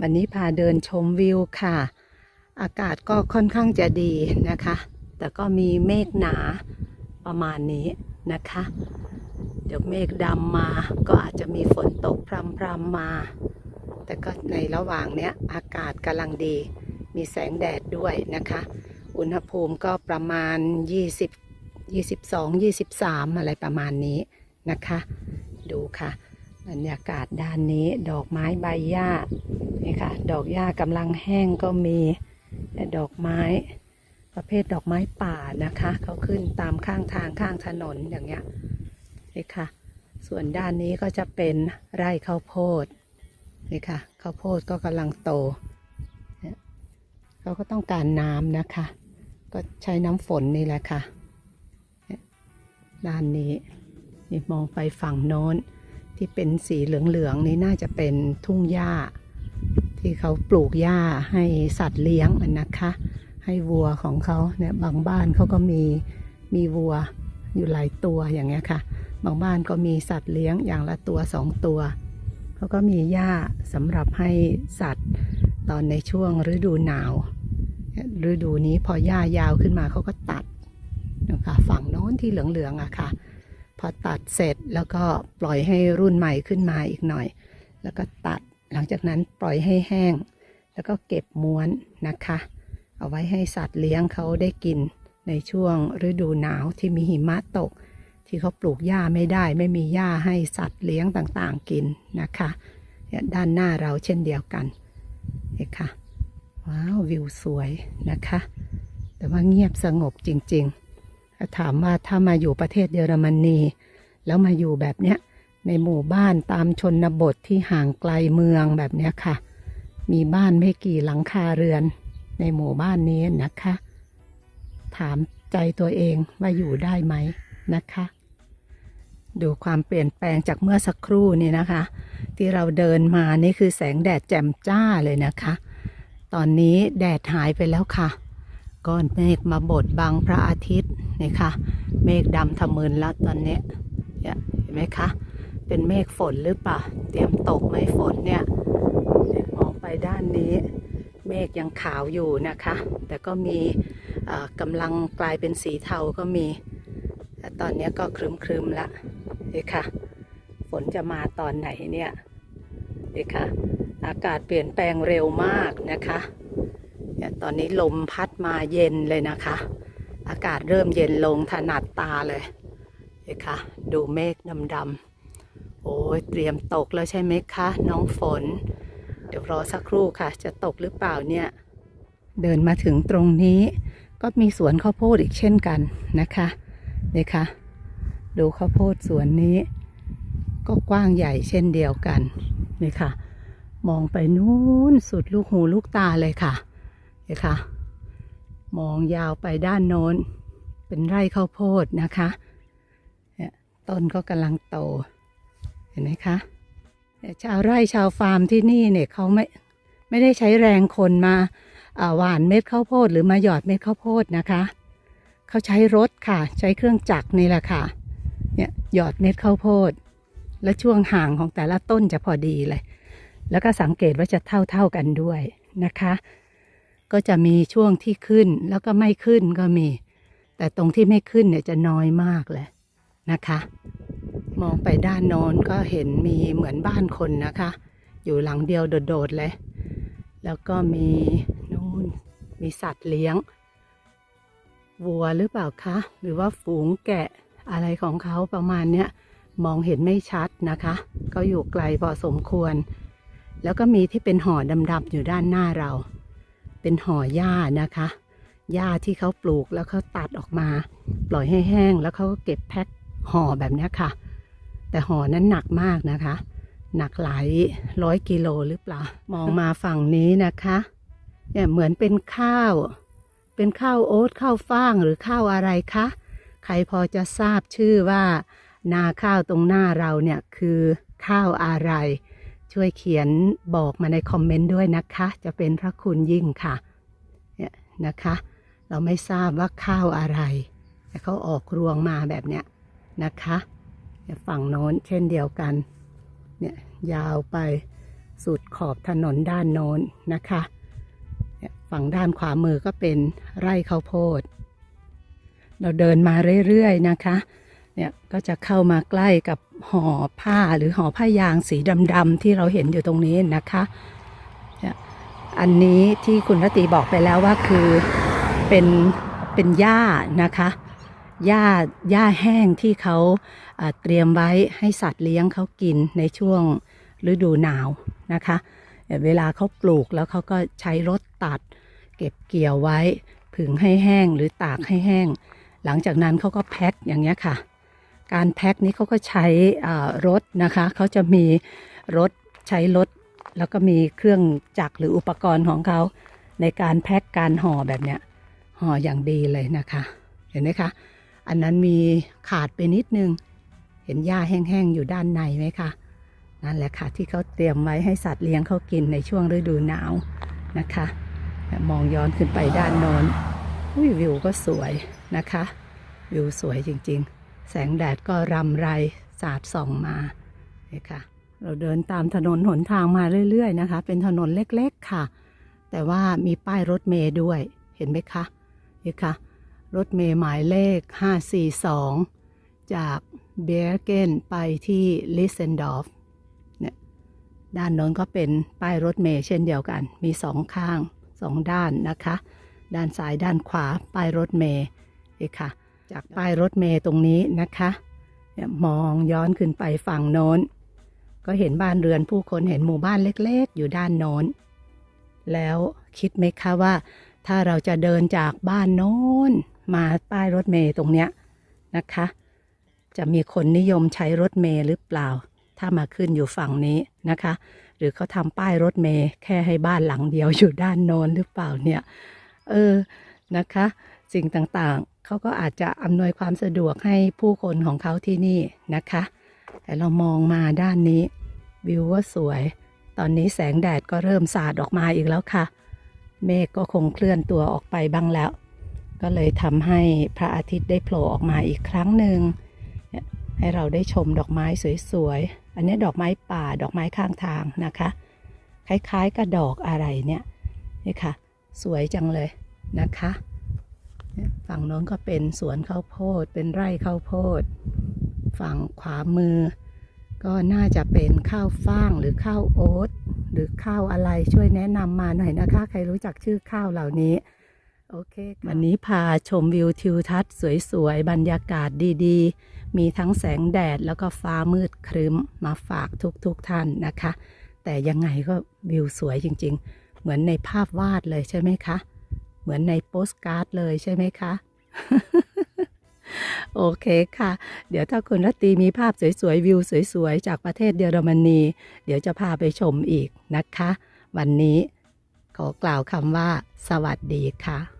วันนี้พาเดินชมวิวค่ะ อากาศก็ค่อนข้างจะดีนะคะ แต่ก็มีเมฆหนาประมาณนี้นะคะ เดี๋ยวเมฆดำมาก็อาจจะมีฝนตกพรำๆมา แต่ก็ในระหว่างเนี้ยอากาศกำลังดี มีแสงแดดด้วยนะคะ อุณหภูมิก็ประมาณ 20 22 23 อะไรประมาณนี้นะคะ ดูค่ะ บรรยากาศด้านนี้ดอกไม้ใบหญ้านี่ค่ะ ดอกหญ้ากำลังแห้งก็มีและดอกไม้ประเภทดอกไม้ป่านะคะเขาขึ้นตามข้างทางข้างถนนอย่างเงี้ยนี่ค่ะ ส่วนด้านนี้ก็จะเป็นไร่ข้าวโพดนี่ค่ะข้าวโพดก็กำลังโตเขาก็ต้องการน้ำนะคะ ก็ใช้น้ำฝนนี่แหละค่ะด้านนี้นี่มองไปฝั่งโน้น ที่เป็นสีเหลืองๆนี่น่าจะเป็นทุ่งหญ้า ที่เขาปลูกหญ้าให้สัตว์เลี้ยงนะคะ ให้วัวของเขาเนี่ยบางบ้านเขาก็มีมีวัวอยู่หลายตัวอย่างเงี้ยค่ะ บางบ้านก็มีสัตว์เลี้ยงอย่างละตัวสองตัวเขาก็มีหญ้าสำหรับให้สัตว์ตอนในช่วงฤดูหนาวฤดูนี้พอหญ้ายาวขึ้นมาเขาก็ตัดนะคะฝั่งโน้นที่เหลืองๆอะค่ะ พอตัดเสร็จแล้วก็ปล่อยให้รุ่นใหม่ขึ้นมาอีกหน่อย แล้วก็ตัดหลังจากนั้นปล่อยให้แห้ง แล้วก็เก็บม้วนนะคะ เอาไว้ให้สัตว์เลี้ยงเขาได้กินในช่วงฤดูหนาวที่มีหิมะตก ที่เขาปลูกหญ้าไม่ได้ ไม่มีหญ้าให้สัตว์เลี้ยงต่างๆกินนะคะด้านหน้าเราเช่นเดียวกันเห็นค่ะ ว้าว วิวสวยนะคะ แต่ว่าเงียบสงบจริง ๆ ถาถามว่าถ้ามาอยู่ประเทศเยอรมนี แล้วมาอยู่แบบเนี้ยในหมู่บ้านตามชนบทที่ห่างไกลเมืองแบบเนี้ยค่ะ มีบ้านไม่กี่หลังคาเรือน ในหมู่บ้านนี้นะคะ ถามใจตัวเองว่าอยู่ได้ไหมนะคะ ดูความเปลี่ยนแปลงจากเมื่อสักครู่นี่นะคะ ที่เราเดินมานี่คือแสงแดดแจ่มจ้าเลยนะคะ ตอนนี้แดดหายไปแล้วค่ะ ก้อนเมฆมาบดบังพระอาทิตย์นี่ค่ะเมฆดำทะมึนแล้วตอนนี้เห็นไหมคะเป็นเมฆฝนหรือเปล่าเตรียมตกไหมฝนเนี่ยมองไปด้านนี้ เมฆยังขาวอยู่นะคะ แต่ก็มีกำลังกลายเป็นสีเทาก็มีแต่ตอนนี้ก็ครึมๆละนี่ค่ะ ฝนจะมาตอนไหนเนี่ยนี่ค่ะ อากาศเปลี่ยนแปลงเร็วมากนะคะ เนี่ยตอนนี้ลมพัดมาเย็นเลยนะคะ อากาศเริ่มเย็นลงถนัดตาเลยนี่ค่ะดูเมฆดำๆโอ้ยเตรียมตกแล้วใช่ไหมคะ น้องฝน เดี๋ยวรอสักครู่ค่ะ จะตกหรือเปล่าเนี่ย เดินมาถึงตรงนี้ ก็มีสวนข้าวโพดอีกเช่นกันนะคะนี่ค่ะ ดูข้าวโพดสวนนี้ ก็กว้างใหญ่เช่นเดียวกันนี่ค่ะ มองไปนู้นสุดลูกหูลูกตาเลยค่ะ นี่ค่ะ มองยาวไปด้านโน้น เป็นไร่ข้าวโพดนะคะเนี่ยต้นก็กำลังโต เห็นไหมคะชาวไร่ชาวฟาร์มที่นี่เนี่ยเขาไม่ไม่ได้ใช้แรงคนมาหว่านเม็ดข้าวโพด หรือมาหยอดเม็ดข้าวโพดนะคะเขาใช้รถค่ะ ใช้เครื่องจักรนี่แหละค่ะเนี่ยหยอดเม็ดข้าวโพด และช่วงห่างของแต่ละต้นจะพอดีเลย แล้วก็สังเกตว่าจะเท่าๆกันด้วยนะคะ ก็จะมีช่วงที่ขึ้นแล้วก็ไม่ขึ้นก็มี แต่ตรงที่ไม่ขึ้นเนี่ยจะน้อยมากเลยนะคะ มองไปด้านโน้นก็เห็นมีเหมือนบ้านคนนะคะ อยู่หลังเดียวโดดๆเลย แล้วก็มีนู่นมีสัตว์เลี้ยง วัวหรือเปล่าคะ หรือว่าฝูงแกะอะไรของเขาประมาณเนี้ยมองเห็นไม่ชัดนะคะ ก็อยู่ไกลพอสมควร แล้วก็มีที่เป็นห่อดำๆอยู่ด้านหน้าเรา เป็นห่อหญ้านะคะหญ้าที่เขาปลูกแล้วเขาตัดออกมา ปล่อยให้แห้งแล้วเขาก็เก็บแพ็คห่อแบบนี้ค่ะ แต่ห่อนั้นหนักมากนะคะ หนักหลายร้อยกิโลหรือเปล่ามองมาฝั่งนี้นะคะเนี่ยเหมือนเป็นข้าว เป็นข้าวโอ๊ตข้าวฟ่างหรือข้าวอะไรคะใครพอจะทราบชื่อว่า นาข้าวตรงหน้าเราเนี่ยคือข้าวอะไร ช่วยเขียนบอกมาในคอมเมนต์ด้วยนะคะ จะเป็นพระคุณยิ่งค่ะเนี่ยนะคะ เราไม่ทราบว่าข้าวอะไร แต่เขาออกรวงมาแบบเนี้ยนะคะฝั่งโน้นเช่นเดียวกันเนี่ยยาวไปสุดขอบถนนด้านโน้นนะคะฝั่งด้านขวามือก็เป็นไร่ข้าวโพด เราเดินมาเรื่อยๆนะคะ เนี่ยก็จะเข้ามาใกล้กับห่อผ้าหรือห่อผ้ายางสีดำๆที่เราเห็นอยู่ตรงนี้นะคะเนี่ยอันนี้ที่คุณรตรีบอกไปแล้วว่าคือเป็นเป็นหญ้านะคะหญ้าหญ้าแห้งที่เขาเตรียมไว้ให้สัตว์เลี้ยงเขากินในช่วงฤดูหนาวนะคะเนี่ยเวลาเขาปลูกแล้วเขาก็ใช้รถตัด เก็บเกี่ยวไว้ผึ่งให้แห้งหรือตากให้แห้ง หลังจากนั้นเขาก็แพ็คอย่างเงี้ยค่ะ การแพ็คนี้เขาก็ใช้รถนะคะเขาจะมีรถใช้รถ แล้วก็มีเครื่องจักรหรืออุปกรณ์ของเขาในการแพ็คการห่อแบบเนี้ยห่ออย่างดีเลยนะคะ เห็นไหมคะ อันนั้นมีขาดไปนิดนึง เห็นหญ้าแห้งๆอยู่ด้านในไหมคะนั่นแหละค่ะที่เขาเตรียมไว้ให้สัตว์เลี้ยงเขากินในช่วงฤดูหนาวนะคะ มองย้อนขึ้นไปด้านโน้นอุ้ยวิวก็สวยนะคะ วิวสวยจริง ๆ แสงแดดก็รำไรสาดส่องมาเนี่ยค่ะ เราเดินตามถนนหนทางมาเรื่อย ๆ นะคะ เป็นถนนเล็กๆค่ะ แต่ว่ามีป้ายรถเมย์ด้วยเห็นไหมคะนี่ค่ะ รถเมย์หมายเลข 542 จากเบรเกนไปที่ลิสเซนดอฟเนี่ยด้านโน้นก็เป็นป้ายรถเมย์เช่นเดียวกัน มีสองข้างสองด้านนะคะ ด้านซ้ายด้านขวาป้ายรถเมย์นี่ค่ะ จากป้ายรถเมย์ตรงนี้นะคะมองย้อนขึ้นไปฝั่งโน้น ก็เห็นบ้านเรือนผู้คนเห็นหมู่บ้านเล็กๆ อยู่ด้านโน้น แล้วคิดไหมคะว่า ถ้าเราจะเดินจากบ้านโน้น มาป้ายรถเมย์ตรงเนี้ยนะคะ จะมีคนนิยมใช้รถเมย์หรือเปล่า ถ้ามาขึ้นอยู่ฝั่งนี้นะคะ หรือเขาทำป้ายรถเมย์แค่ให้บ้านหลังเดียวอยู่ด้านโน้นหรือเปล่าเนี่ย เออนะคะ สิ่งต่างๆ เขาก็อาจจะอำนวยความสะดวกให้ผู้คนของเขาที่นี่นะคะ แต่เรามองมาด้านนี้ วิวก็สวย ตอนนี้แสงแดดก็เริ่มสาดออกมาอีกแล้วค่ะ เมฆก็คงเคลื่อนตัวออกไปบ้างแล้ว ก็เลยทำให้พระอาทิตย์ได้โผล่ออกมาอีกครั้งหนึ่งให้เราได้ชมดอกไม้สวยๆ อันนี้ดอกไม้ป่าดอกไม้ข้างทางนะคะ คล้ายๆกับดอกอะไรเนี่ย นี่ค่ะ สวยจังเลยนะคะ ฝั่งโน้นก็เป็นสวนข้าวโพด เป็นไร่ข้าวโพด ฝั่งขวามือ ก็น่าจะเป็นข้าวฟ่างหรือข้าวโอ๊ตหรือข้าวอะไรช่วยแนะนำมาหน่อยนะคะ ใครรู้จักชื่อข้าวเหล่านี้ โอเควันนี้พาชมวิวทิวทัศน์สวยๆ บรรยากาศดีๆ มีทั้งแสงแดดแล้วก็ฟ้ามืดครึ้มมาฝากทุกๆทท่านนะคะ แต่ยังไงก็วิวสวยจริงๆ เหมือนในภาพวาดเลยใช่ไหมคะ เหมือนในโปสการ์ดเลยใช่ไหมคะ โอเคค่ะ เดี๋ยวถ้าคุณรัตตีมีภาพสวยๆ วิวสวยๆ จากประเทศเยอรมนี เดี๋ยวจะพาไปชมอีกนะคะ วันนี้ขอกล่าวคำว่า สวัสดีค่ะ